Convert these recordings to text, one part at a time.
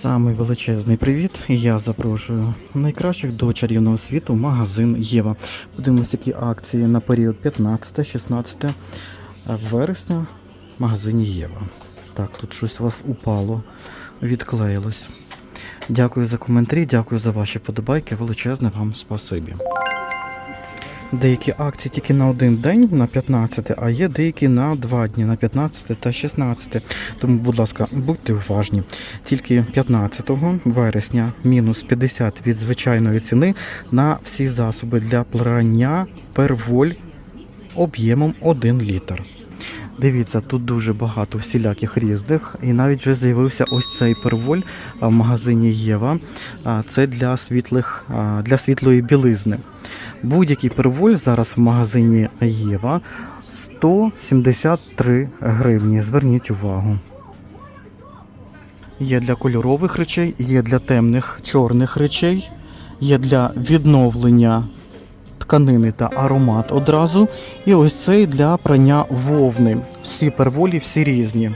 Самий величезний привіт. Я запрошую найкращих до чарівного світу магазин Єва. Подивимось, які акції на період 15-16 вересня в магазині Єва. Так, тут щось у вас упало, відклеїлось. Дякую за коментарі, дякую за ваші подобайки. Величезне вам спасибі. Деякі акції тільки на один день на 15, а є деякі на два дні на 15 та 16. Тому, будь ласка, будьте уважні. Тільки 15 вересня мінус 50 від звичайної ціни на всі засоби для прання перволь об'ємом 1 літр. Дивіться, тут дуже багато всіляких різних, і навіть вже з'явився ось цей перволь в магазині Єва. Це для світлих для світлої білизни. Будь-який перволь зараз в магазині Єва 173 гривні. Зверніть увагу. Є для кольорових речей, є для темних чорних речей, є для відновлення тканини та аромат одразу. І ось цей для прання вовни. Всі перволі, всі різні.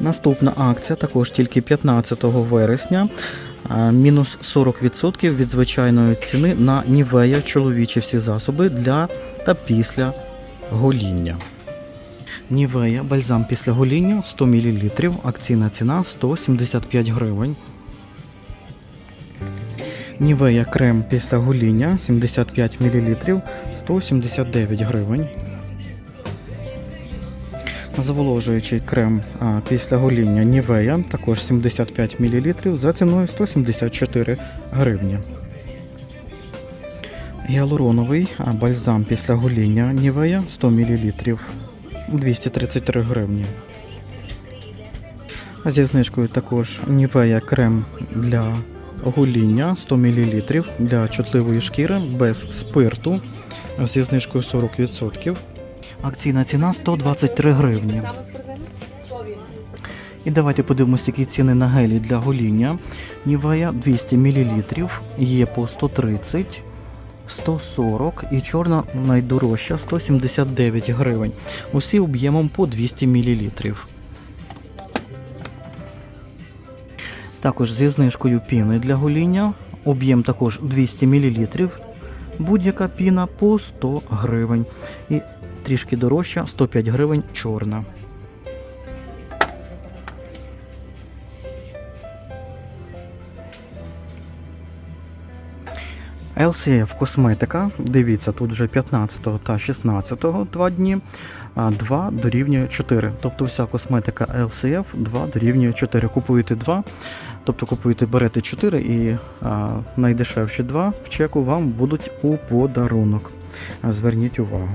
Наступна акція також тільки 15 вересня. Мінус 40% від звичайної ціни на Нівея чоловічі всі засоби для та після гоління. Нівея бальзам після гоління 100 мл. Акційна ціна 175 гривень. Нівея крем після гоління 75 мл 179 гривень. Заволожуючий крем після гоління Нівея також 75 мл за ціною 174 гривні. Гіалуроновий бальзам після гоління Нівея 100 мл 233 гривні. Зі знижкою також Нівея крем для гоління 100 мл для чутливої шкіри без спирту зі знижкою 40%. Акційна ціна 123 гривні. І давайте подивимося, які ціни на гелі для гоління. Нівея 200 мл, є по 130, 140 і чорна найдорожча 179 гривень. Усі об'ємом по 200 мл. Також зі знижкою піни для гоління. Об'єм також 200 мл. Будь-яка піна по 100 гривень. І трішки дорожча 105 гривень чорна. LCF косметика. Дивіться, тут вже 15 та 16 два дні. 2 дорівнює 4. Тобто вся косметика LCF 2 дорівнює 4. Купуєте 2, тобто купуєте, берете 4 і а, найдешевші 2 в чеку вам будуть у подарунок. Зверніть увагу.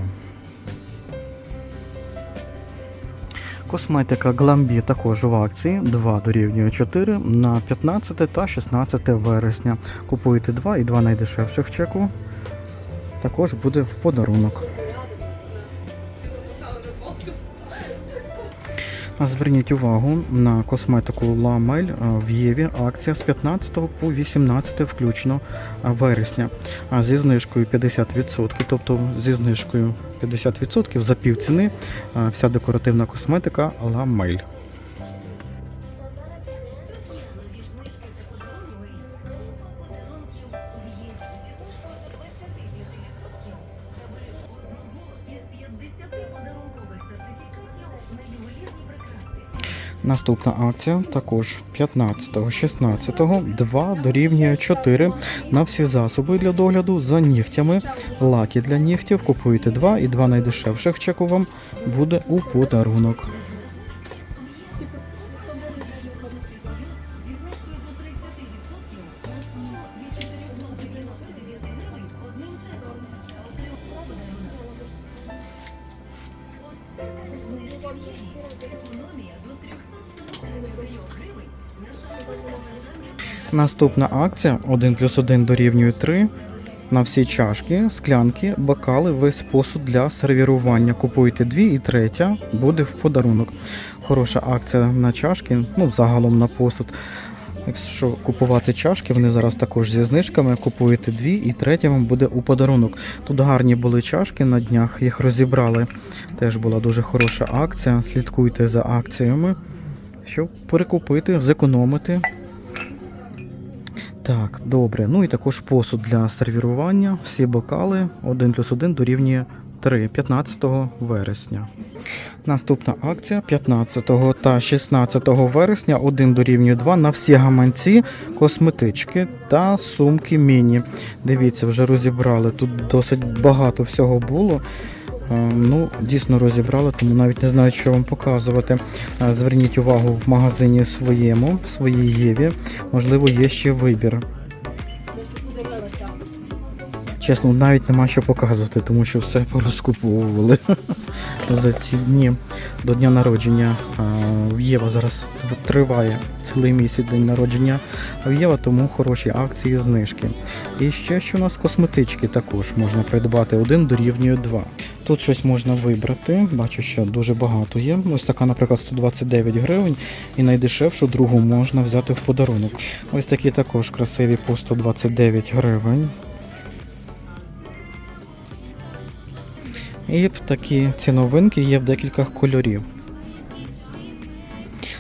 Косметика Glambi також в акції 2 дорівнює 4 на 15 та 16 вересня. Купуйте 2 і 2 найдешевших чеку. Також буде в подарунок. Зверніть увагу на косметику La Mel в Єві. Акція з 15 по 18 включно вересня. А зі знижкою 50%, тобто зі знижкою 50% за пів ціни вся декоративна косметика La Наступна акція також 15, 16, 2 дорівнює 4 на всі засоби для догляду за нігтями, лаки для нігтів. Купуєте 2 і 2 найдешевших чеку вам буде у подарунок. Наступна акція 1 плюс 1 дорівнює 3 на всі чашки, склянки, бокали, весь посуд для сервірування. Купуєте дві і третя буде в подарунок. Хороша акція на чашки, ну загалом на посуд. Якщо купувати чашки, вони зараз також зі знижками. Купуєте дві і третя вам буде у подарунок. Тут гарні були чашки на днях, їх розібрали. Теж була дуже хороша акція. Слідкуйте за акціями. щоб перекупити, зекономити. Так, добре. Ну і також посуд для сервірування. Всі бокали 1 плюс 1 дорівнює 3 15 вересня. Наступна акція 15 та 16 вересня 1 дорівнює 2 на всі гаманці, косметички та сумки міні. Дивіться, вже розібрали. Тут досить багато всього було. Е, Ну, дійсно розібрали, тому навіть не знаю, що вам показувати. Е, Зверніть увагу в магазині своєму, в своїй Єві. Можливо, є ще вибір. Чесно, навіть нема що показувати, тому що все порозкуповували за ці дні до дня народження. В Єва зараз триває цілий місяць день народження в Єва, тому хороші акції, знижки. І ще що у нас косметички також можна придбати. Один дорівнює 2. Тут щось можна вибрати. Бачу, що дуже багато є. Ось така, наприклад, 129 гривень. І найдешевшу другу можна взяти в подарунок. Ось такі також красиві по 129 гривень. І такі ці новинки є в декілька кольорів.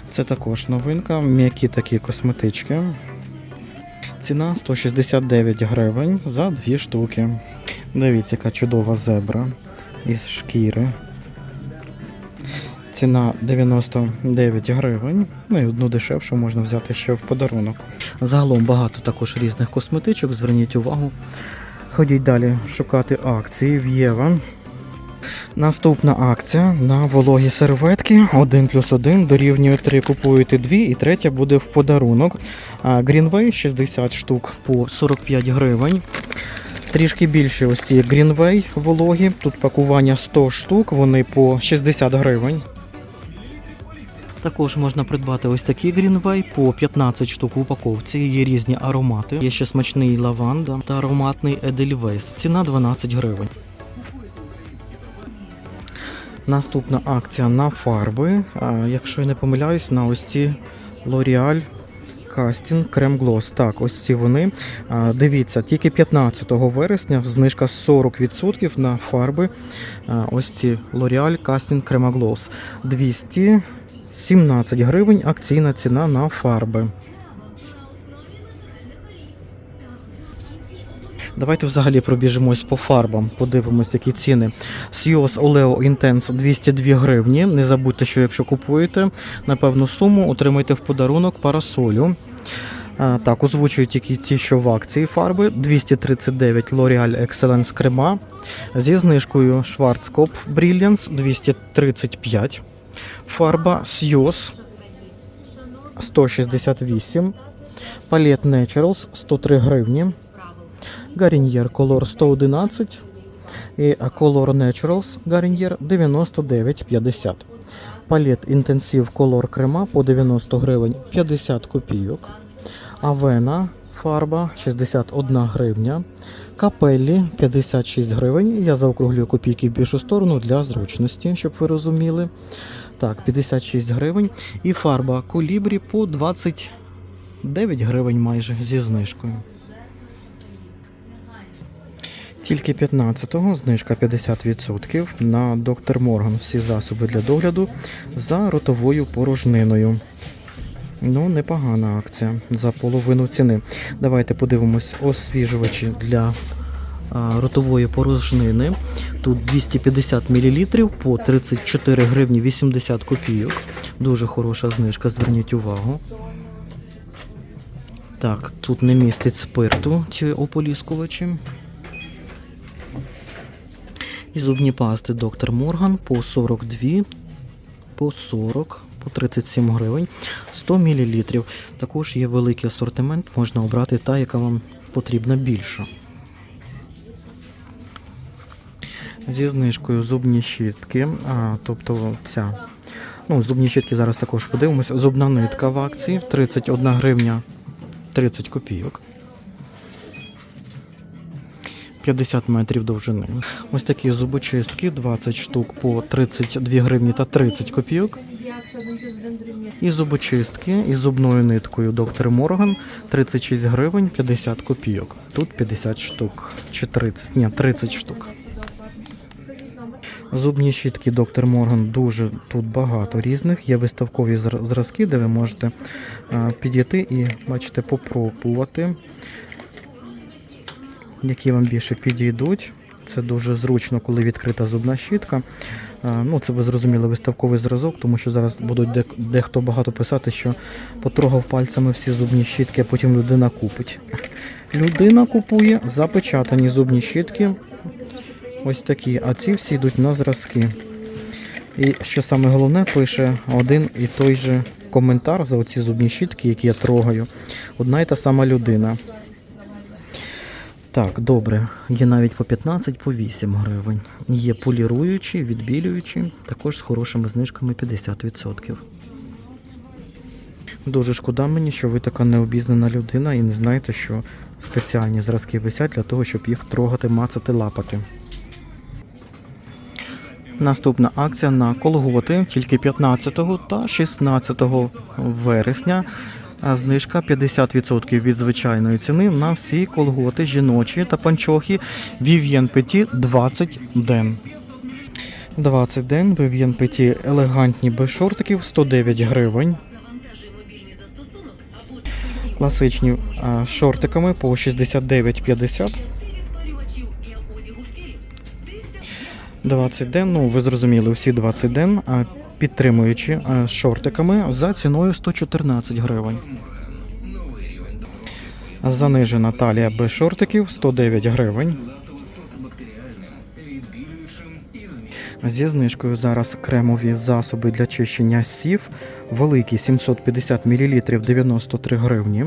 Це також новинка, м'які такі косметички. Ціна 169 гривень за дві штуки. Дивіться, яка чудова зебра із шкіри. Ціна 99 гривень. Ну і одну дешевшу можна взяти ще в подарунок. Загалом багато також різних косметичок. Зверніть увагу. Ходіть далі шукати акції в Єва. Наступна акція на вологі серветки 1 плюс 1 дорівнює 3. Купуєте 2 і третя буде в подарунок. Greenway 60 штук по 45 гривень. Трішки більше ось ці Greenway вологі. Тут пакування 100 штук, вони по 60 гривень. Також можна придбати ось такі Greenway по 15 штук в упаковці. Є різні аромати. Є ще смачний лаванда та ароматний Edelweiss. Ціна 12 гривень. Наступна акція на фарби. Якщо я не помиляюсь, на ось ці L'Oreal Casting Creme Gloss. Так, ось ці вони. Дивіться, тільки 15 вересня знижка 40% на фарби. Ось ці L'Oreal Casting Creme Gloss. 217 гривень акційна ціна на фарби. Давайте взагалі пробіжимось по фарбам, подивимось, які ціни. Sios Oleo Intense 202 гривні. Не забудьте, що якщо купуєте на певну суму, отримайте в подарунок парасолю. Так, озвучую тільки ті, що в акції фарби. 239 L'Oreal Excellence крема. Зі знижкою Schwarzkopf Brilliance 235. Фарба Sios 168. Palette Naturals 103 гривні. Garnier Color 111 і Color Naturals Garnier 99,50. Палет Intensive Color крема по 90 гривень 50 копійок. Авена фарба 61 гривня. Капеллі 56 гривень. Я заокруглюю копійки в більшу сторону для зручності, щоб ви розуміли. Так, 56 гривень. І фарба Колібрі по 29 гривень майже зі знижкою. Тільки 15-го знижка 50% на доктор Морган. Всі засоби для догляду за ротовою порожниною. Ну, непогана акція за половину ціни. Давайте подивимось освіжувачі для а, ротової порожнини. Тут 250 мл по 34 гривні 80 копійок. Дуже хороша знижка, зверніть увагу. Так, тут не містить спирту ці ополіскувачі. І зубні пасти Доктор Морган по 42, по 40, по 37 гривень, 100 мл. Також є великий асортимент, можна обрати та, яка вам потрібна більша. Зі знижкою зубні щітки, а, тобто ця. Ну, зубні щітки зараз також подивимося. Зубна нитка в акції 31 гривня 30 копійок. 50 метрів довжини. Ось такі зубочистки, 20 штук по 32 гривні та 30 копійок. І зубочистки із зубною ниткою доктор Морган 36 гривень 50 копійок. Тут 50 штук чи 30, ні, 30 штук. Зубні щітки Доктор Морган дуже тут багато різних. Є виставкові зразки, де ви можете підійти і, бачите, попробувати, які вам більше підійдуть. Це дуже зручно, коли відкрита зубна щітка. Е, Ну, це ви зрозуміли виставковий зразок, тому що зараз будуть дехто багато писати, що потрогав пальцями всі зубні щітки, а потім людина купить. Людина купує запечатані зубні щітки. Ось такі, а ці всі йдуть на зразки. І що саме головне, пише один і той же коментар за оці зубні щітки, які я трогаю. Одна і та сама людина. Так, добре. Є навіть по 15, по 8 гривень. Є поліруючі, відбілюючі, також з хорошими знижками 50%. Дуже шкода мені, що ви така необізнана людина і не знаєте, що спеціальні зразки висять для того, щоб їх трогати, мацати, лапати. Наступна акція на колготи тільки 15 та 16 вересня. Знижка 50% від звичайної ціни на всі колготи жіночі та панчохи Vivien Petit 20 ден. 20 ден Vivien Petit елегантні без шортиків 109 гривень. Класичні а, шортиками по 69,50. 20 ден, ну ви зрозуміли, всі 20 ден, підтримуючи з шортиками за ціною 114 гривень. Занижена талія без шортиків 109 гривень. Зі знижкою зараз кремові засоби для чищення сів. Великий 750 мл 93 гривні.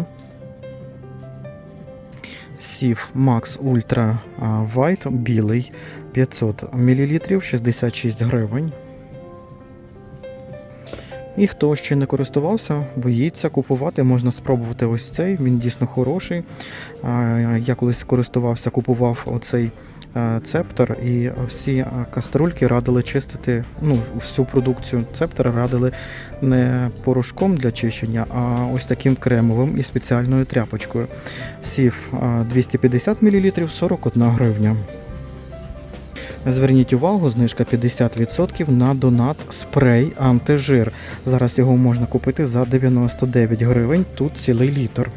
Сів Max Ultra а, White білий 500 мл 66 гривень. І хто ще не користувався, боїться купувати, можна спробувати ось цей. Він дійсно хороший. Я колись користувався, купував оцей е, цептор, і всі е, каструльки радили чистити. Ну, всю продукцію цептора радили не порошком для чищення, а ось таким кремовим і спеціальною тряпочкою. Сів е, 250 мл 41 гривня. Зверніть увагу, знижка 50% на донат спрей антижир. Зараз його можна купити за 99 гривень, тут цілий літр.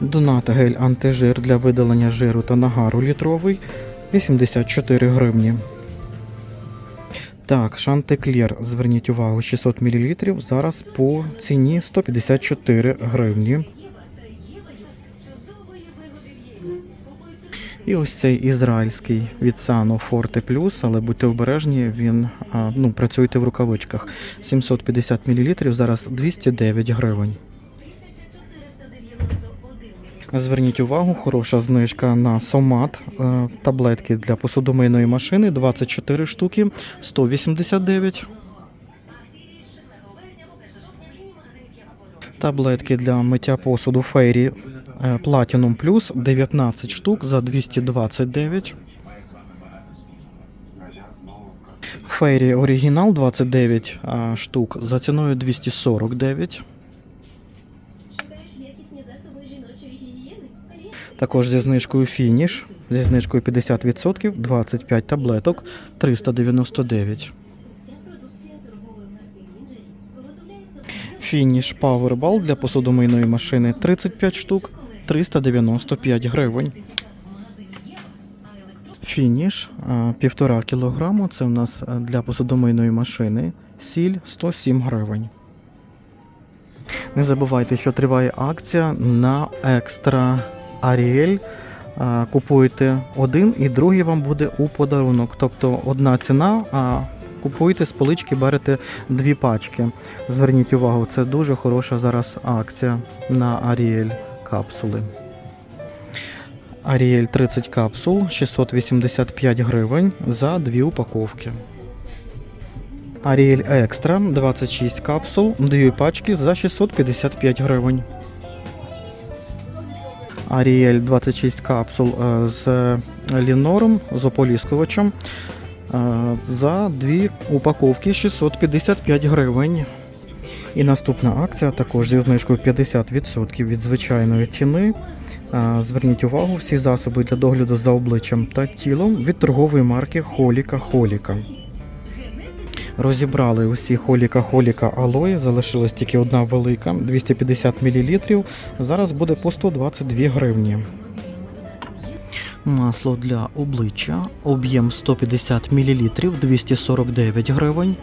Донат гель антижир для видалення жиру та нагару літровий 84 гривні. Так, Шантеклір, зверніть увагу, 600 мл зараз по ціні 154 гривні. І ось цей ізраїльський від Sano Forte Plus, але будьте обережні, він ну, працюйте в рукавичках. 750 мл, зараз 209 гривень. Зверніть увагу, хороша знижка на сомат, е, таблетки для посудомийної машини 24 штуки, 189. Таблетки для миття посуду Фейрі Platinum Plus 19 штук за 229. Фейрі Оригінал 29 а, штук за ціною 249. якісні засоби жіночої гігієни. Також зі знижкою Фініш, зі знижкою 50%, 25 таблеток 399. Вся продукція торгової марки Лінджері виготовляється Фініш Powerball для посудомийної машини 35 штук 395 гривень. Фініш а, 1,5 кг. Це у нас для посудомийної машини. Сіль 107 гривень. Не забувайте, що триває акція на екстра Аріель. А, Купуєте один і другий вам буде у подарунок. Тобто одна ціна, а купуєте з полички, берете дві пачки. Зверніть увагу, це дуже хороша зараз акція на Аріель капсули. Аріель 30 капсул 685 гривень за дві упаковки. Аріель Екстра 26 капсул, дві пачки за 655 гривень. Аріель 26 капсул е, з лінором, з ополіскувачем е, за дві упаковки 655 гривень. І наступна акція також зі знижкою 50% від звичайної ціни Зверніть увагу, всі засоби для догляду за обличчям та тілом від торгової марки Холіка Холіка. Розібрали усі Холіка Холіка алої, залишилась тільки одна велика 250 мл. Зараз буде по 122 гривні. Масло для обличчя, об'єм 150 мл, 249 гривень.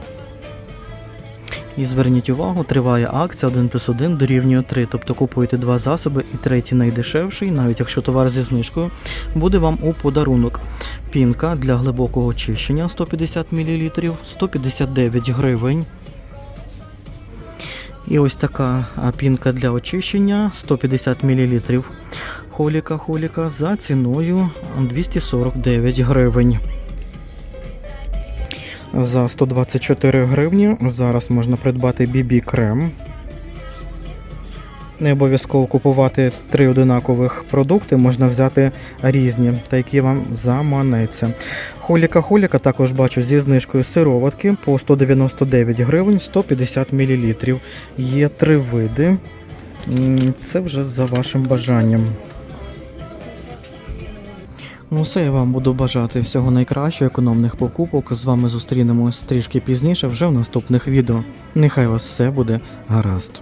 І зверніть увагу, триває акція 1 плюс 1 дорівнює 3. Тобто купуєте два засоби і третій найдешевший, навіть якщо товар зі знижкою, буде вам у подарунок. Пінка для глибокого очищення 150 мл, 159 гривень. І ось така пінка для очищення 150 мл. Холіка холіка за ціною 249 гривень. За 124 гривні зараз можна придбати BB крем. Не обов'язково купувати три одинакових продукти, можна взяти різні, та які вам заманеться. Холіка холіка також бачу зі знижкою сироватки по 199 гривень 150 мл. Є три види. Це вже за вашим бажанням. Ну, все, я вам буду бажати всього найкращого, економних покупок. З вами зустрінемось трішки пізніше вже в наступних відео. Нехай вас все буде гаразд.